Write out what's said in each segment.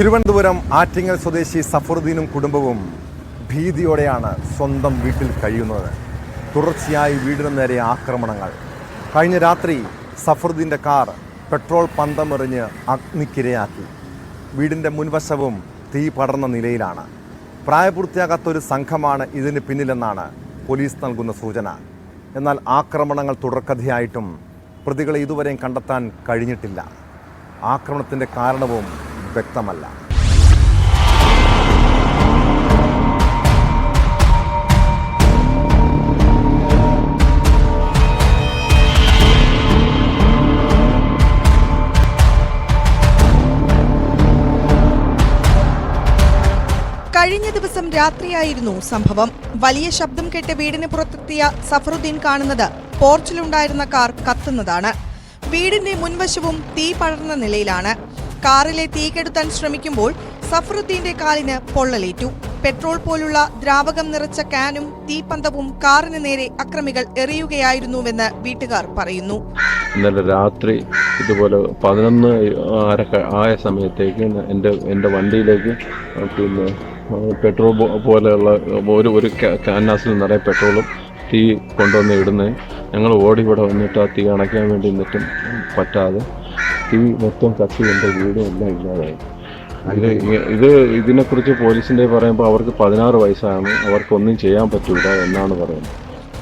തിരുവനന്തപുരം ആറ്റിങ്ങൽ സ്വദേശി സഫറുദ്ദീനും കുടുംബവും ഭീതിയോടെയാണ് സ്വന്തം വീട്ടിൽ കഴിയുന്നത്. തുടർച്ചയായി വീടിനു നേരെ ആക്രമണങ്ങൾ. കഴിഞ്ഞ രാത്രി സഫറുദ്ദീന്റെ കാർ പെട്രോൾ പന്തമെറിഞ്ഞ് അഗ്നിക്കിരയാക്കി. വീടിന്റെ മുൻവശവും തീ പടർന്ന നിലയിലാണ്. പ്രായപൂർത്തിയാകാത്തൊരു സംഘമാണ് ഇതിന് പിന്നിലെന്നാണ് പോലീസ് നൽകുന്ന സൂചന. എന്നാൽ ആക്രമണങ്ങൾ തുടർക്കഥയായിട്ടും പ്രതികളെ ഇതുവരെയും കണ്ടെത്താൻ കഴിഞ്ഞിട്ടില്ല. ആക്രമണത്തിന്റെ കാരണവും വ്യക്തമല്ല. കഴിഞ്ഞ ദിവസം രാത്രിയായിരുന്നു സംഭവം. വലിയ ശബ്ദം കേട്ട് വീടിന് പുറത്തെത്തിയ സഫറുദ്ദീൻ കാണുന്നത് പോർച്ചിലുണ്ടായിരുന്ന കാർ കത്തുന്നതാണ്. വീടിന്റെ മുൻവശവും തീ പടർന്ന നിലയിലാണ്. കാറിലെ തീ കെടുത്താൻ ശ്രമിക്കുമ്പോൾ സഫറുദ്ദീന്റെ കാലിന് പൊള്ളലേറ്റു. പെട്രോൾ പോലുള്ള ദ്രാവകം നിറച്ച കാനും തീപ്പന്തവും കാറിന് നേരെ അക്രമികൾ എറിയുകയായിരുന്നുവെന്ന് വീട്ടുകാർ പറയുന്നു. ഇന്നലെ രാത്രി ഇതുപോലെ പതിനൊന്ന് ആയ സമയത്തേക്ക് എന്റെ എന്റെ വണ്ടിയിലേക്ക് പിന്നെ പെട്രോൾ പോലെയുള്ള ഒരു ഒരു കാനാസിൽ നിറയെ പെട്രോളും തീ കൊണ്ടുവന്ന് ഇടുന്നത് ഞങ്ങൾ ഓടി ഇവിടെ വന്നിട്ട് ആ തീ അണയ്ക്കാൻ വേണ്ടി നിന്നിട്ടും പറ്റാതെ തീ മൊത്തം കത്തി എന്റെ വീടും എല്ലാം ഇല്ലാതായി. ഇത് ഇത് ഇതിനെക്കുറിച്ച് പോലീസിന്റെ പറയുമ്പോൾ അവർക്ക് പതിനാറ് വയസ്സാണ്. അവർക്കൊന്നും ചെയ്യാൻ പറ്റൂല എന്നാണ് പറയുന്നത്.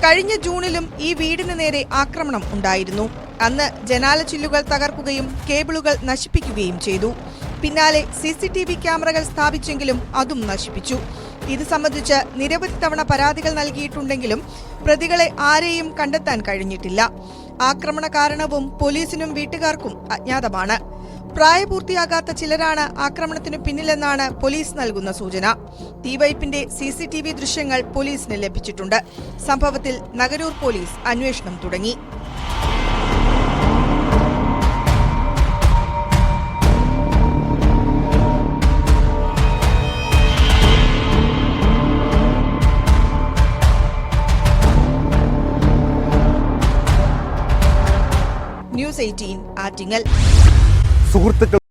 കഴിഞ്ഞ ജൂണിലും ഈ വീടിന് നേരെ ആക്രമണം ഉണ്ടായിരുന്നു. അന്ന് ജനാല ചില്ലുകൾ തകർക്കുകയും കേബിളുകൾ നശിപ്പിക്കുകയും ചെയ്തു. പിന്നാലെ സി സി ടി വി ക്യാമറകൾ സ്ഥാപിച്ചെങ്കിലും അതും നശിപ്പിച്ചു. ഇത് സംബന്ധിച്ച് നിരവധി തവണ പരാതികൾ നൽകിയിട്ടുണ്ടെങ്കിലും പ്രതികളെ ആരെയും കണ്ടെത്താൻ കഴിഞ്ഞിട്ടില്ല. ആക്രമണ കാരണവും പോലീസിനും വീട്ടുകാർക്കും അജ്ഞാതമാണ്. പ്രായപൂർത്തിയാകാത്ത ചിലരാണ് ആക്രമണത്തിന് പിന്നിലെന്നാണ് പോലീസ് നൽകുന്ന സൂചന. തീവയ്പിന്റെ സി സി ടി വി ദൃശ്യങ്ങൾ പോലീസിന് ലഭിച്ചിട്ടുണ്ട്. സംഭവത്തിൽ നഗരൂർ പോലീസ് അന്വേഷണം തുടങ്ങി. News eighteen Attingal. സുഹൃത്തുക്കൾ